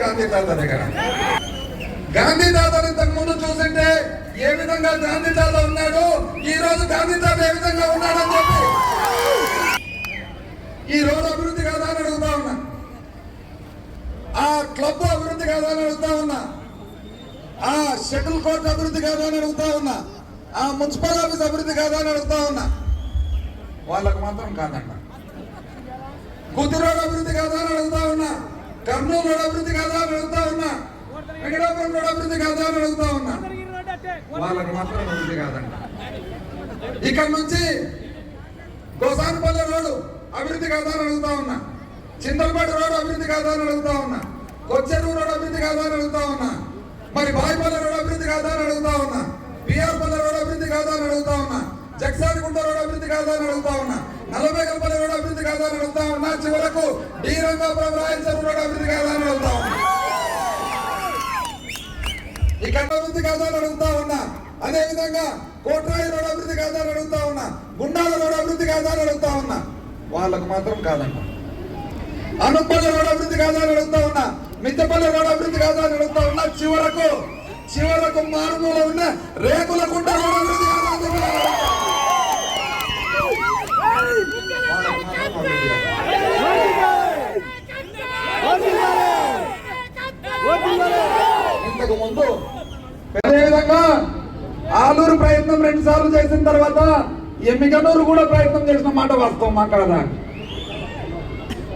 గాంధీ తాత దగ్గర. గాంధీ తాతను ఇంతకు ముందు చూసింటే ఏ విధంగా గాంధీ తాత ఉన్నాడు ఈ రోజు గాంధీ తాత ఏ విధంగా ఉన్నాడని చెప్పి. ఈ రోజు అభివృద్ధి కాదా అని అడుగుతా ఉన్నా. ఆ క్లబ్ అభివృద్ధి కాదా అని అడుగుతా ఉన్నా. ఆ షటిల్ కోర్ట్ అభివృద్ధి కాదా అని అడుగుతా ఉన్నా. ఆ మున్సిపల్ ఆఫీస్ అభివృద్ధి కాదా అని అడుగుతా ఉన్నా. వాళ్ళకు మాత్రం కాదంట గుత్తి రోడ్ అభివృద్ధి కాదా అని అడుగుతా ఉన్నా. కర్నూలు రోడ్ అభివృద్ధి కాదా అని అడుగుతా ఉన్నా. వెంకటాపురం రోడ్ అభివృద్ధి కాదా అని అడుగుతా ఉన్నా. వాళ్ళకి మాత్రం అభివృద్ధి కాదండి ఇక్కడ నుంచి గోసానపల్లి రోడ్డు అభివృద్ధి కాదా అని అడుగుతా ఉన్నా. చింతలపాటి రోడ్డు అభివృద్ధి కాదా అని అడుగుతా ఉన్నా. కొచ్చెరు రోడ్డు అభివృద్ధి కాదా అని అడుగుతా ఉన్నా. మరి బాయిపల్లి రోడ్డు అభివృద్ధి కాదా అని అడుగుతా ఉన్నా. పిఆర్పల్లి రోడ్డు అభివృద్ధి కాదా అని అడుగుతా ఉన్నా. జగ్సానిగుంట రోడ్డు అభివృద్ధి కాదని అడుగుతా ఉన్నా. నల్లబేగల్పల్లి రోడ్డు అభివృద్ధి కాదని అడుగుతా ఉన్నా. చివరకు డి రంగాపురం రాయలసీమ రోడ్డు అభివృద్ధి కాదని అడుగుతా ఉన్నా. ఇక్కడ అభివృద్ధి కాదని అడుగుతా ఉన్నా. అదే విధంగా కోట్రాయి రోడ్ అభివృద్ధి కాదని అడుగుతా ఉన్నా. గుండాల రోడ్ అభివృద్ధి కాదని అడుగుతా ఉన్నా. వాళ్ళకు మాత్రం కాదన్న అనుపల్లి రోడ్ అభివృద్ధి కాదని అడుగుతా ఉన్నా. మిద్దపల్లి రోడ్ అభివృద్ధి కాదని అడుగుతా ఉన్నా. చివరకు చివరకు మారుమూల ఉన్న రేకుల గుండా రోడ్ అభివృద్ధి ఇంతకు ముందు అదేవిధంగా ఆలూరు ప్రయత్నం రెండు సార్లు చేసిన తర్వాత ఎమ్మిగనూరు కూడా ప్రయత్నం చేసిన మాట వాస్తవమా కాదా?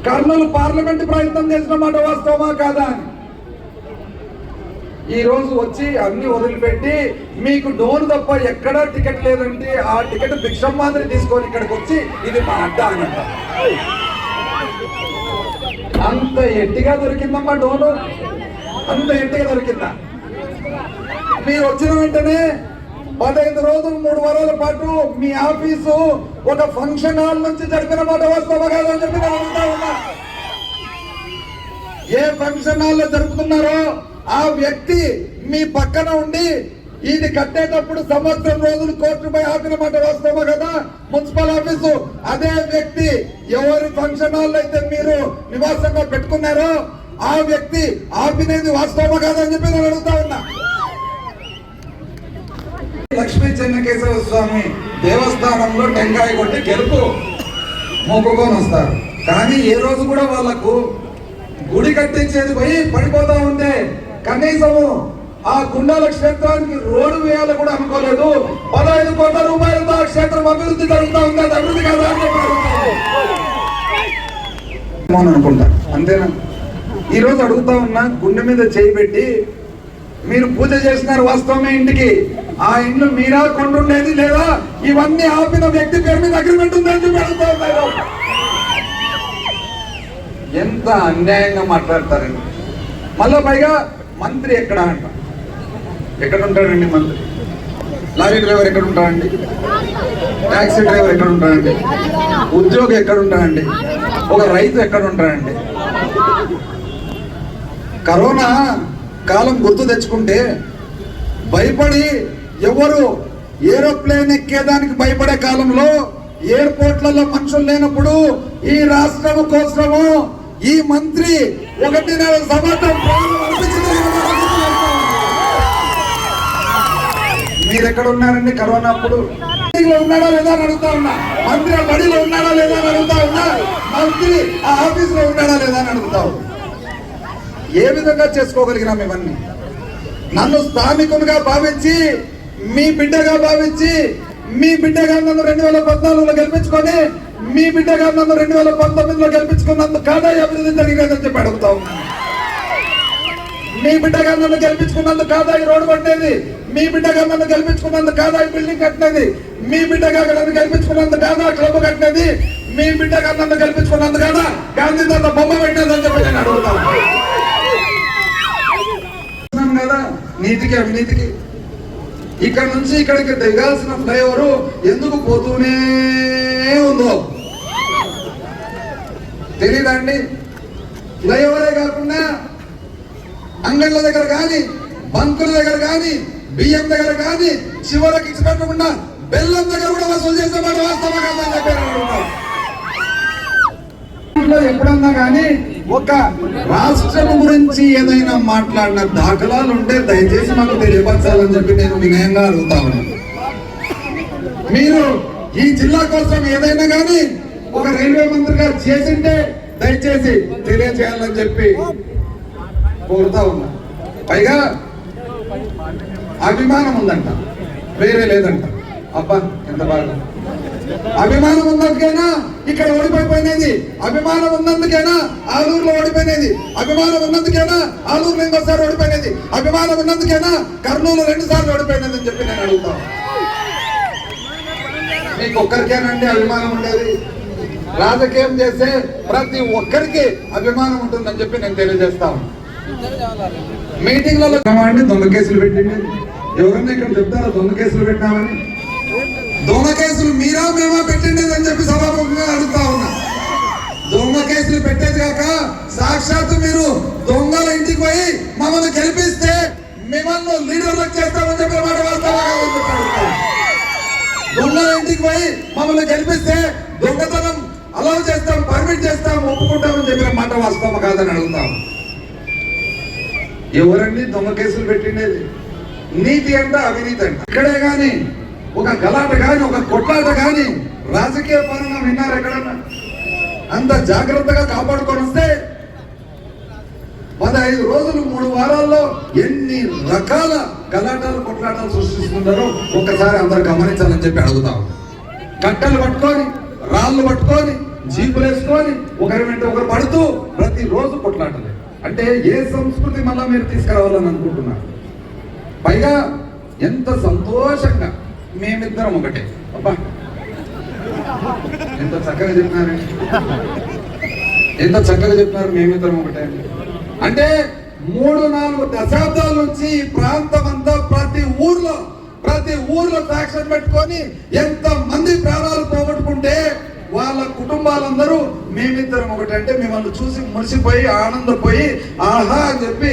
కర్నూలు పార్లమెంట్ ప్రయత్నం చేసిన మాట వాస్తవమా కాదా? అని ఈ రోజు వచ్చి అన్ని వదిలిపెట్టి మీకు డోర్ తప్ప ఎక్కడా టికెట్ లేదంటే ఆ టికెట్ భిక్షం మాదిరి తీసుకొని ఇక్కడికి వచ్చి ఇది మా అడ్డ అని అంత ఎట్టిగా దొరికిందమ్మా డోను అంత ఎట్టిగా దొరికిందా? మీరు వచ్చిన వెంటనే పదహైదు రోజులు మూడు వారాల పాటు మీ ఆఫీసు ఒక ఫంక్షన్ హాల్ నుంచి జరిపిన మాట వాస్తవ కాదని చెప్పి నేను అడుగుతా ఉన్నా. ఏ ఫంక్షన్ హాల్లో జరుపుతున్నారో ఆ వ్యక్తి మీ పక్కన ఉండి ఇది కట్టేటప్పుడు సంవత్సరం రోజులు కోర్టుపై ఆపిన మాట వాస్తవమా కదా? Municipal office. అదే వ్యక్తి ఎవరి ఫంక్షన్ హాల్ అయితే మీరు నివాసంగా పెట్టుకున్నారో ఆ వ్యక్తి ఆపినది వాస్తవమా కాదా అని చెప్పి నేను అడుగుతా ఉన్నా. లక్ష్మీ చెన్నకేశవ స్వామి దేవస్థానంలో టెంకాయ కొట్టి గెలుపు మొక్కుకొని వస్తారు. కానీ ఏ రోజు కూడా వాళ్ళకు గుడి కట్టించేది పోయి పడిపోతా ఉంటే కనీసము ఆ గుండాల క్షేత్రానికి రోడ్డు వేయాలని కూడా అనుకోలేదు. పదహైదు కోట్ల రూపాయలతో ఆ క్షేత్రం అభివృద్ధి జరుగుతా ఉంది. అది అభివృద్ధి కాదా అని చెప్పి అనుకుంటా. అంతేనా? ఈరోజు అడుగుతా ఉన్నా గుండె మీద చేయి పెట్టి మీరు పూజ చేసినారు వాస్తవమే ఇంటికి. ఆ ఇండ్లు మీరా కొండుండేది లేదా? ఇవన్నీ ఆపిన వ్యక్తి పేరు మీద అగ్రిమెంట్ ఉందని చెప్పి అడుగుతా ఉన్నారు ఎంత అన్యాయంగా మాట్లాడతారండి. మళ్ళా పైగా మంత్రి ఎక్కడ అంట? ఎక్కడ ఉంటాడండి మంత్రి? లారీ డ్రైవర్ ఎక్కడ ఉంటాడండి ట్యాక్సీ డ్రైవర్ ఎక్కడ ఉంటాడండి ఉద్యోగి ఎక్కడ ఉంటాడండి ఒక రైతు ఎక్కడ ఉంటాడండి కరోనా కాలం గుర్తు తెచ్చుకుంటే భయపడి ఎవరు ఏరోప్లేన్ ఎక్కేదానికి భయపడే కాలంలో ఎయిర్పోర్ట్లలో మనుషులు లేనప్పుడు ఈ రాష్ట్రము కోసము ఈ మంత్రి ఒకటిన్నర సంవత్సరం ప్రాణం మీరు ఎక్కడ ఉన్నారండి కరోనా అప్పుడు? ఉన్నాడా లేదా అని అడుగుతా ఉన్నా. మంత్రి ఆ బడిలో ఉన్నాడా లేదా అని అడుగుతా ఉన్నా. మంత్రి ఆ ఆఫీస్లో ఉన్నాడా లేదా అని అడుగుతా ఏ విధంగా చేసుకోగలిగినాం ఇవన్నీ? నన్ను స్థానికునిగా భావించి మీ బిడ్డగా భావించి మీ బిడ్డగా నన్ను రెండు వేల పద్నాలుగులో గెలిపించుకొని మీ బిడ్డగా నన్ను రెండు వేల పంతొమ్మిదిలో గెలిపించుకున్నందుకు కాదా అభివృద్ధి జరిగినదని చెప్పి అడుగుతా ఉన్నాను మీ బిడ్డగా నన్ను గెలిపించుకున్నందుకు కాదా ఈ రోడ్డు పట్టేది మీ బిడ్డగా నన్ను గెలిపించుకున్నందుకు కాదా ఈ బిల్డింగ్ కట్టినది? మీ బిడ్డగా నన్ను గెలిపించుకున్నందుకు కాదా క్లబ్ కట్టినది? మీ బిడ్డగా నన్ను గెలిపించుకున్నందుకు కాదా? గాంధీ తాత బొమ్మ పెట్టినది అని చెప్పి నేను అడుగుతాను కదా నీతికి అవినీతికి. ఇక్కడ నుంచి ఇక్కడికి దిగాల్సిన ఫ్లైఓవర్ ఎందుకు పోతూనే ఉందో. తెలీదండి. ఫ్లైఓవరే కాకుండా అంగళ్ళ దగ్గర కానీ బంకుల దగ్గర కానీ బియ్యం దగ్గర కానీ చివరికి ఇచ్చి పెట్టకుండా బెల్లం దగ్గర కూడా వసూలు చేసే మాట వాస్తవం కాదని చెప్పారు ఇంట్లో ఎప్పుడన్నా కానీ ఒక రాష్ట్రం గురించి ఏదైనా మాట్లాడిన దాఖలాలు ఉంటే దయచేసి మాకు తెలియపరచాలని చెప్పి నేను వినయంగా అడుగుతా ఉన్నాను. మీరు ఈ జిల్లా కోసం ఏదైనా కానీ ఒక రైల్వే మంత్రిగా చేసింటే దయచేసి తెలియజేయాలని చెప్పి కోరుతా ఉన్నా. పైగా అభిమానం ఉందంట. వేరే లేదంట. అబ్బా ఎంత బాగా. అభిమానం ఉన్నందుకైనా? ఇక్కడ ఓడిపోయిపోయినది అభిమానం ఉన్నందుకైనా? ఆలూరులో ఓడిపోయినది అభిమానం ఉన్నందుకైనా? ఆలూరులో ఇంకోసారి ఓడిపోయినది అభిమానం ఉన్నందుకైనా? కర్నూలు రెండు సార్లు ఓడిపోయినది అని చెప్పి నేను అడుగుతాను మీకు ఒక్కరికేనండి అభిమానం ఉండేది. రాజకీయం చేస్తే ప్రతి ఒక్కరికి అభిమానం ఉంటుందని చెప్పి నేను తెలియజేస్తాను మీటింగ్లలో అండి దొంగ కేసులు పెట్టింది ఎవరన్నా ఇక్కడ చెప్తారా దొంగ కేసులు పెట్టామని దొంగ కేసులు మీరా మేమా పెట్టింది అని చెప్పి సభాముఖంగా అడుగుతా ఉన్నా. దొంగ కేసులు పెట్టేది కాక సాక్షాత్తు మీరు దొంగల ఇంటికి పోయి మమ్మల్ని గెలిపిస్తే మిమ్మల్ని లీడర్లకు చేస్తామని చెప్పి మాట వాస్తవా దొంగల ఇంటికి పోయి మమ్మల్ని గెలిపిస్తే దొంగతనం అలౌ చేస్తాం పర్మిట్ చేస్తాం ఒప్పుకుంటామని చెప్పిన మాట వాస్తవం కాదని అడుగుతాం ఎవరండి దొంగ కేసులు పెట్టిండేది? నీతి అంట అవినీతి అంట. ఇక్కడే కానీ ఒక గలాట కానీ ఒక కొట్లాట కానీ రాజకీయ పరంగా విన్నారు ఎక్కడన్నా? అంత జాగ్రత్తగా కాపాడుకొని వస్తే పదహైదు రోజులు మూడు వారాల్లో ఎన్ని రకాల గలాటాలు కొట్లాటాలు సృష్టిస్తుంటారో ఒక్కసారి అందరు గమనించాలని చెప్పి అడుగుతాం కట్టెలు పట్టుకొని రాళ్ళు పట్టుకొని జీపులు వేసుకొని ఒకరి వెంట ఒకరు పడుతూ ప్రతిరోజు కొట్లాటలే. అంటే ఏ సంస్కృతి మళ్ళా మీరు తీసుకురావాలని అనుకుంటున్నారు? పైగా ఎంత సంతోషంగా మేమిద్దరం ఒకటే. అబ్బా! ఎంత చక్కగా చెప్పినారు. ఎంత చక్కగా చెప్పినారు మేమిద్దరం ఒకటే అంటే మూడు నాలుగు దశాబ్దాల నుంచి ఈ ప్రాంతం అంతా ప్రతి ఊర్లో ప్రతి ఊర్లో ఫ్యాక్షన్ పెట్టుకొని ఎంత మంది ప్రాణాలు పోగొట్టుకుంటే వాళ్ళ కుటుంబాలందరూ మేమిద్దరం ఒకటి అంటే మిమ్మల్ని చూసి మురిసిపోయి ఆనందపోయి ఆహా అని చెప్పి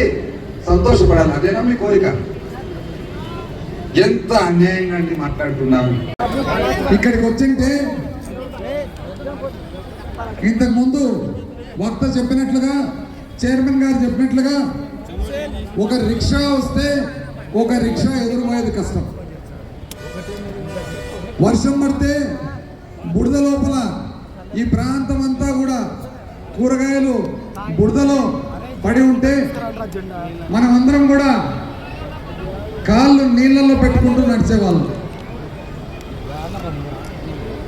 సంతోషపడాలి. అదేనా మీ కోరిక? ఎంత అన్యాయంగా అండి మాట్లాడుతున్నాను. ఇక్కడికి వచ్చింటే ఇంతకు ముందు వక్త చెప్పినట్లుగా చైర్మన్ గారు చెప్పినట్లుగా ఒక రిక్షా వస్తే ఒక రిక్షా ఎదురుపోయేది కష్టం. వర్షం పడితే బుడిద లోపల ఈ ప్రాంతం అంతా కూడా కూరగాయలు బుడిదలో పడి ఉంటే మనమందరం కూడా కాళ్ళు నీళ్ళల్లో పెట్టుకుంటూ నడిచేవాళ్ళు.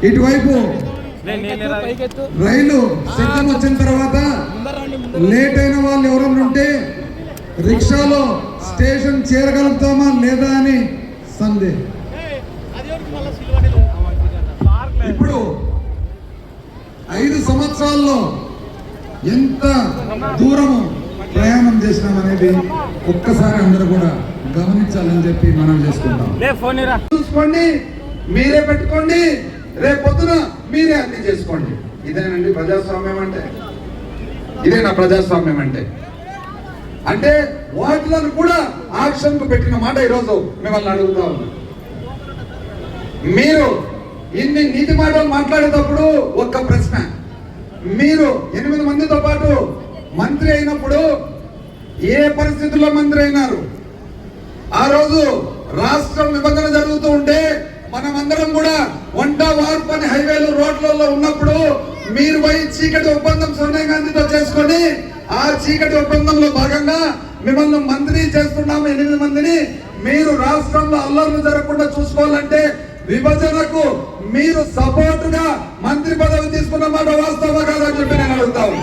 ఇటువైపు రైలు సిద్ధం వచ్చిన తర్వాత లేట్ అయిన వాళ్ళు ఎవరైనా ఉంటే రిక్షాలో స్టేషన్ చేరగలుగుతామా లేదా అని సందేహం. సంవత్సరాల్లో ఎంత దూరము ప్రయాణం చేసినామనేది ఒక్కసారి అందరూ కూడా గమనించాలని చెప్పి మనం చేసుకుంటాం చూసుకోండి మీరే పెట్టుకోండి రేపు పొద్దున మీరే అన్ని చేసుకోండి. ఇదేనండి ప్రజాస్వామ్యం అంటే. ఇదే నా ప్రజాస్వామ్యం అంటే. అంటే వాటిలను కూడా ఆక్షన్కు పెట్టిన మాట ఈరోజు మిమ్మల్ని అడుగుతా ఉన్నా. మీరు ఇన్ని నీతి మాటలు మాట్లాడేటప్పుడు ఒక్క ప్రశ్న. మీరు ఎనిమిది మందితో పాటు మంత్రి అయినప్పుడు ఏ పరిస్థితుల్లో మంత్రి అయినారు? ఆ రోజు రాష్ట్రం విభజన జరుగుతూ ఉంటే మనమందరం కూడా వంట వార్ పని హైవేలు రోడ్లలో ఉన్నప్పుడు మీరు పోయి చీకటి ఒప్పందం సోనియా గాంధీతో చేసుకొని ఆ చీకటి ఒప్పందంలో భాగంగా మిమ్మల్ని మంత్రి చేస్తున్నాము ఎనిమిది మందిని. మీరు రాష్ట్రంలో అల్లర్లు జరగకుండా చూసుకోవాలంటే విభజనకు మీరు సపోర్ట్గా మంత్రి పదవి తీసుకున్న మాట వాస్తవమా కాదని చెప్పి నేను అడుగుతాను